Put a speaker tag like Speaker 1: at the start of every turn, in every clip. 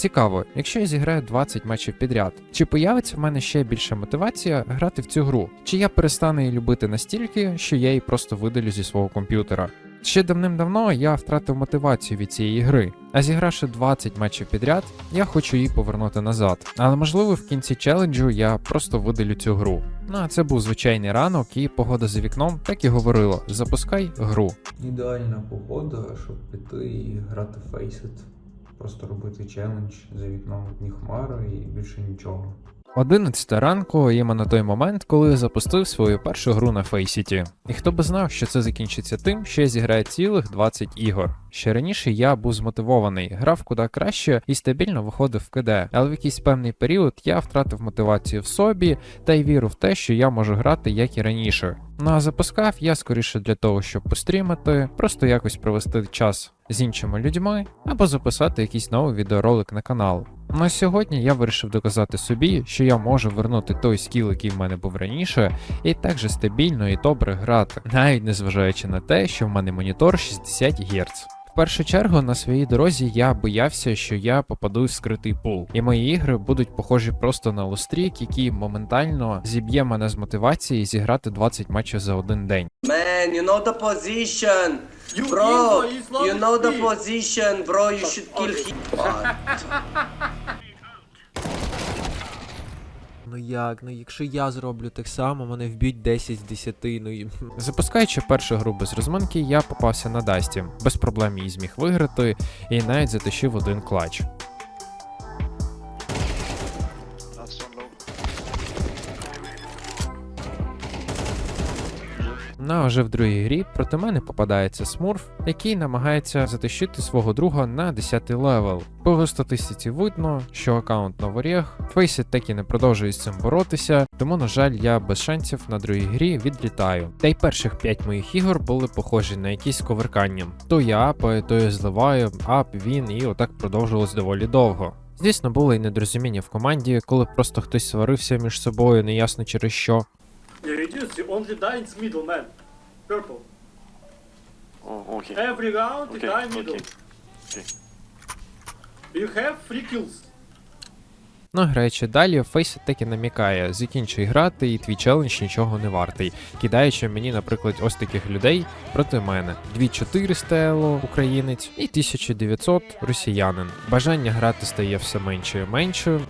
Speaker 1: Цікаво, якщо я зіграю 20 матчів підряд, чи появиться в мене ще більша мотивація грати в цю гру? Чи я перестану її любити настільки, що я її просто видалю зі свого комп'ютера? Ще давним-давно я втратив мотивацію від цієї гри, а зігравши 20 матчів підряд, я хочу її повернути назад. Але можливо в кінці челенджу я просто видалю цю гру. Ну а це був звичайний ранок, і погода за вікном так і говорила: запускай гру.
Speaker 2: Ідеальна погода, щоб піти і грати Faceit. Просто робити челендж за вікном одні хмари і більше нічого.
Speaker 1: 11 ранку іменно на той момент, коли запустив свою першу гру на Фейсіті. І хто би знав, що це закінчиться тим, що я зіграю цілих 20 ігор. Ще раніше я був змотивований, грав куди краще і стабільно виходив в КД, але в якийсь певний період я втратив мотивацію в собі та й віру в те, що я можу грати як і раніше. Ну а запускав я скоріше для того, щоб пострімити, просто якось провести час з іншими людьми або записати якийсь новий відеоролик на канал. Ну а сьогодні я вирішив доказати собі, що я можу вернути той скіл, який в мене був раніше, і так же стабільно і добре грати, навіть незважаючи на те, що в мене монітор 60 Гц. В першу чергу на своїй дорозі я боявся, що я попаду в скритий пул, і мої ігри будуть похожі просто на лострік, який моментально зіб'є мене з мотивації зіграти 20 матчів за один день.
Speaker 3: Man, you know the position.
Speaker 4: You
Speaker 3: bro, you know the position, bro. You should kill him.
Speaker 5: Ну як? Ну якщо я зроблю так само, мене вб'ють 10 з 10, ну і.
Speaker 1: Запускаючи першу гру без розминки, я попався на Дасті, без проблем її зміг виграти і навіть затащив один клач. А вже в другій грі проти мене попадається смурф, який намагається затащити свого друга на 10 левел. По статистиці видно, що аккаунт новоріг, Фейсит так і не продовжує з цим боротися, тому, на жаль, я без шансів на другій грі відлітаю. Та й перших 5 моїх ігор були похожі на якісь коверкання. То я апаю, то я зливаю, ап, він, і отак продовжувалось доволі довго. Звісно, було і недорозуміння в команді, коли просто хтось сварився між собою, неясно через що.
Speaker 4: Yeah, reduce. You only die in middle, man. Purple.
Speaker 6: Oh, okay.
Speaker 4: Every round you
Speaker 6: Okay,
Speaker 4: die middle.
Speaker 6: okay. Okay.
Speaker 4: You have three kills.
Speaker 1: Ну, граючи далі, Фейсит таки намікає, закінчуй грати, і твій челендж нічого не вартий, кидаючи мені, наприклад, ось таких людей проти мене: 2400 ело українець і 1900 росіянин. Бажання грати стає все менше і менше.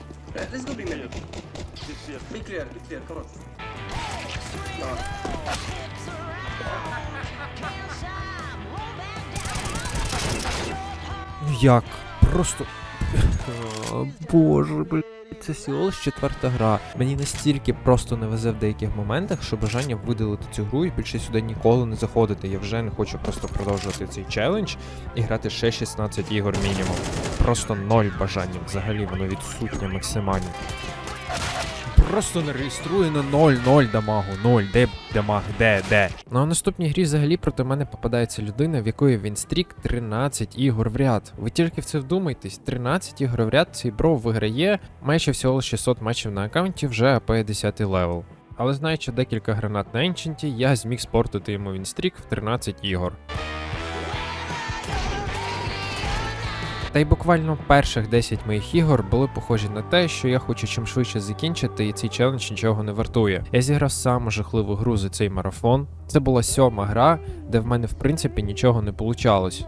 Speaker 5: Як? Просто. Боже, блядь, це всього четверта гра. Мені настільки просто не везе в деяких моментах, що бажання видалити цю гру і більше сюди ніколи не заходити. Я вже не хочу просто продовжувати цей челендж і грати ще 16 ігор мінімум. Просто ноль бажання. Взагалі воно відсутнє максимально. Просто не реєструє на 0-0 дамагу, 0, де дамаг, де, де. Ну а в наступній грі взагалі проти мене попадається людина, в якої він стрік 13 ігор в ряд. Ви тільки в це вдумайтесь, 13 ігор в ряд цей бро виграє майже всього 600 матчів на аккаунті вже АП 10 левел. Але знаючи декілька гранат на енченті, я зміг спортити йому вінстрік в 13 ігор. Та й буквально перших 10 моїх ігор були похожі на те, що я хочу чим швидше закінчити, і цей челендж нічого не вартує. Я зіграв саму жахливу гру за цей марафон. Це була сьома гра, де в мене в принципі нічого не получалось.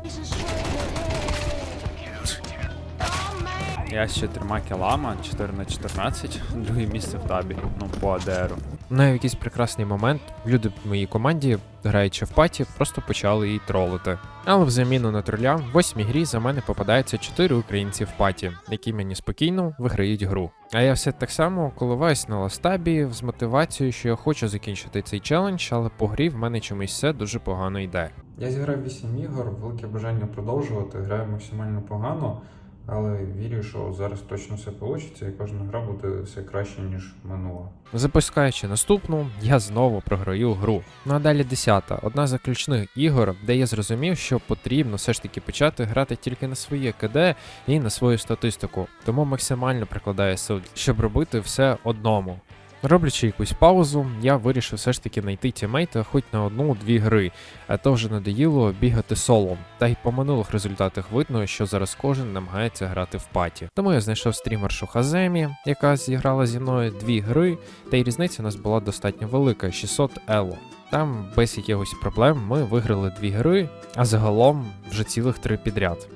Speaker 7: Я з чотирма кілами, 4 на 14, друге місце в табі, ну по АДРу.
Speaker 1: На якийсь прекрасний момент люди в моїй команді, граючи в паті, просто почали її тролити. Але в заміну на троля, в восьмій грі за мене попадається 4 українці в паті, які мені спокійно виграють гру. А я все так само коливаюсь на ластабі з мотивацією, що я хочу закінчити цей челендж, але по грі в мене чомусь все дуже погано йде.
Speaker 2: Я зіграв 8 ігор, велике бажання продовжувати, граю максимально погано, але вірю, що зараз точно все вийде і кожна гра буде все краще, ніж минула.
Speaker 1: Запускаючи наступну, я знову програю гру. Ну а далі десята, одна з заключних ігор, де я зрозумів, що потрібно все ж таки почати грати тільки на своє КД і на свою статистику, тому максимально прикладаю сил, щоб робити все одному. Роблячи якусь паузу, я вирішив все ж таки знайти тімейта хоч на одну-дві гри, а то вже надоїло бігати соло. Та й по минулих результатах видно, що зараз кожен намагається грати в паті. Тому я знайшов стрімершу Хаземі, яка зіграла зі мною дві гри, та й різниця у нас була достатньо велика 600 ело. Там без якихось проблем ми виграли дві гри, а загалом вже цілих три підряд.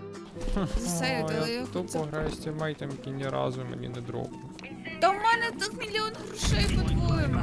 Speaker 8: Засейвити, але я це-
Speaker 1: граю з тімейтом, який ні разу мені не дропнув.
Speaker 8: Мене тут мільйон грошей по-твоєму.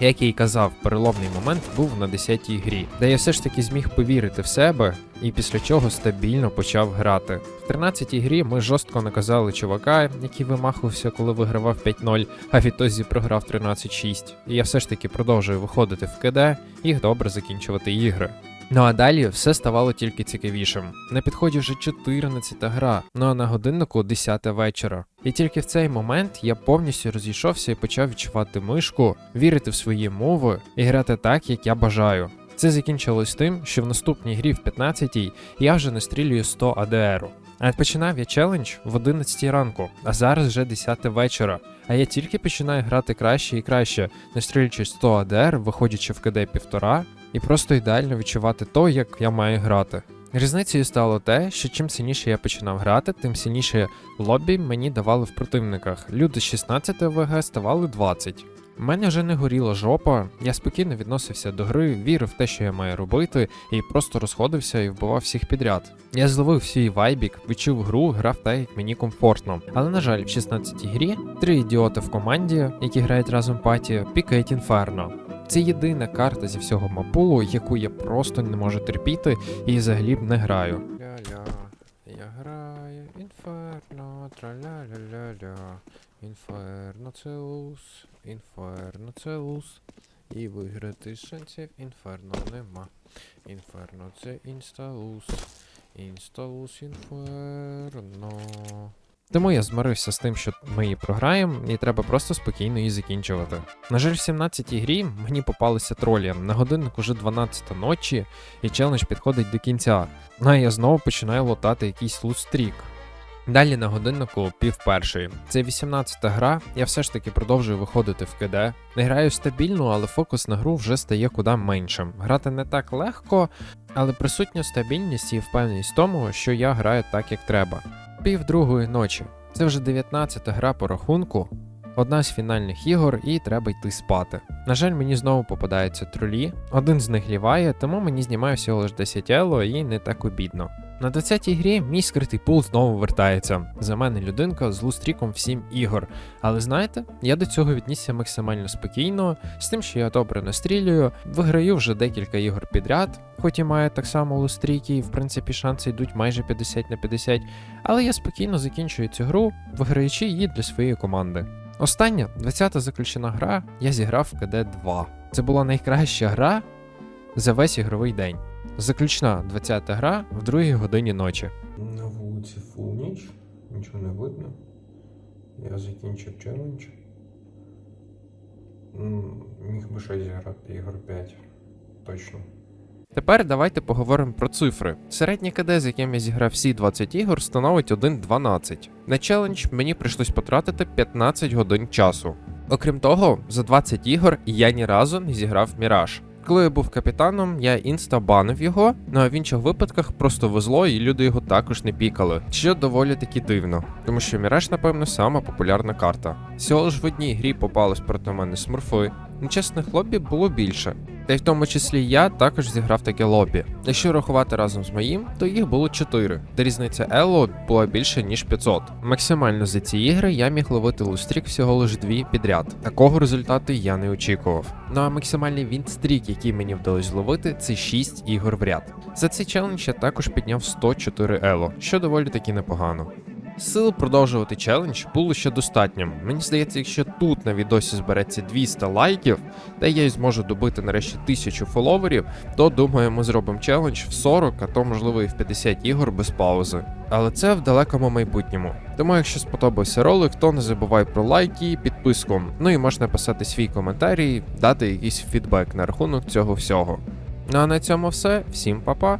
Speaker 1: Як я й казав, переломний момент був на 10-й грі, де я все ж таки зміг повірити в себе і після чого стабільно почав грати. В 13-й грі ми жорстко наказали чувака, який вимахувався, коли вигравав 5-0, а відтоді програв 13-6. І я все ж таки продовжую виходити в КД і добре закінчувати ігри. Ну а далі все ставало тільки цікавішим. На підході вже 14 гра, ну а на годиннику 10 вечора. І тільки в цей момент я повністю розійшовся і почав відчувати мишку, вірити в свої мови і грати так, як я бажаю. Це закінчилось тим, що в наступній грі в 15-й я вже настрілюю 100 АДРу. А починав я челендж в 11 ранку, а зараз вже 10 вечора. А я тільки починаю грати краще і краще, настрілюючи 100 АДР, виходячи в КД півтора, і просто ідеально відчувати то, як я маю грати. Різницею стало те, що чим сильніше я починав грати, тим сильніше лобі мені давали в противниках. Люди з 16 ВГ ставали 20. У мене вже не горіла жопа, я спокійно відносився до гри, вірив в те, що я маю робити, і просто розходився і вбивав всіх підряд. Я зловив свій вайбік, відчув гру, грав так, як мені комфортно. Але на жаль, в 16-й грі три ідіоти в команді, які грають разом паті, пікають інферно. Це єдина карта зі всього мапулу, яку я просто не можу терпіти і взагалі б не граю. Ля-ля, я граю інферно, траля-ля-ля-ля. Інферно целус, інферно целус. І виграти шансів інферно нема. Інферно це інсталус. Інсталус інферно. Тому я змирився з тим, що ми її програємо, і треба просто спокійно її закінчувати. На жаль, в 17-й грі мені попалися тролі. На годинник уже 12 ночі, і челендж підходить до кінця. Ну а я знову починаю лотати якийсь лустрік. Далі на годиннику пів першої. Це 18-та гра, я все ж таки продовжую виходити в КД. Не граю стабільно, але фокус на гру вже стає куди меншим. Грати не так легко, але присутня стабільність і впевненість в тому, що я граю так, як треба. Пів другої ночі. Це вже 19-та гра по рахунку, одна з фінальних ігор, і треба йти спати. На жаль, мені знову попадаються тролі, один з них ліває, тому мені знімає всього лише 10 ело і не так обідно. На 20-й грі мій скритий пул знову вертається. За мене людинка з лустріком в 7 ігор. Але знаєте, я до цього віднісся максимально спокійно, з тим, що я добре настрілюю, виграю вже декілька ігор підряд, хоч і маю так само лустріки, і в принципі шанси йдуть майже 50 на 50, але я спокійно закінчую цю гру, виграючи її для своєї команди. Остання, 20-та заключена гра, я зіграв в КД 2. Це була найкраща гра за весь ігровий день. Заключна 20-та гра в другій годині ночі.
Speaker 2: На вулиці фул ніч, нічого не видно. Я закінчив челендж. Міг би ще зіграти ігор 5. Точно.
Speaker 1: Тепер давайте поговоримо про цифри. Середній КД, з яким я зіграв всі 20 ігор, становить 1.12. На челендж мені прийшлось потратити 15 годин часу. Окрім того, за 20 ігор я ні разу не зіграв Міраж. Коли я був капітаном, я інста банив його, ну а в інших випадках просто везло і люди його також не пікали, що доволі таки дивно, тому що Міраж, напевно, сама популярна карта. Всього ж в одній грі попались проти мене смурфи. Нечесних лобі було більше. Та й в тому числі я також зіграв таке лобі. Якщо рахувати разом з моїм, то їх було 4, де різниця Ело була більше ніж 500. Максимально за ці ігри я міг ловити лустрік всього лише дві підряд. Такого результату я не очікував. Ну а максимальний вінстрік, який мені вдалося зловити, це 6 ігор в ряд. За цей челендж я також підняв 104 ело, що доволі таки непогано. Сил продовжувати челендж було ще достатньо. Мені здається, якщо тут на відосі збереться 200 лайків, та я й зможу добити нарешті 1000 фоловерів, то думаю, ми зробимо челендж в 40, а то можливо і в 50 ігор без паузи. Але це в далекому майбутньому. Тому, якщо сподобався ролик, то не забувай про лайки і підписку. Ну і можна писати свій коментарій, дати якийсь фідбек на рахунок цього всього. Ну а на цьому все. Всім па-па!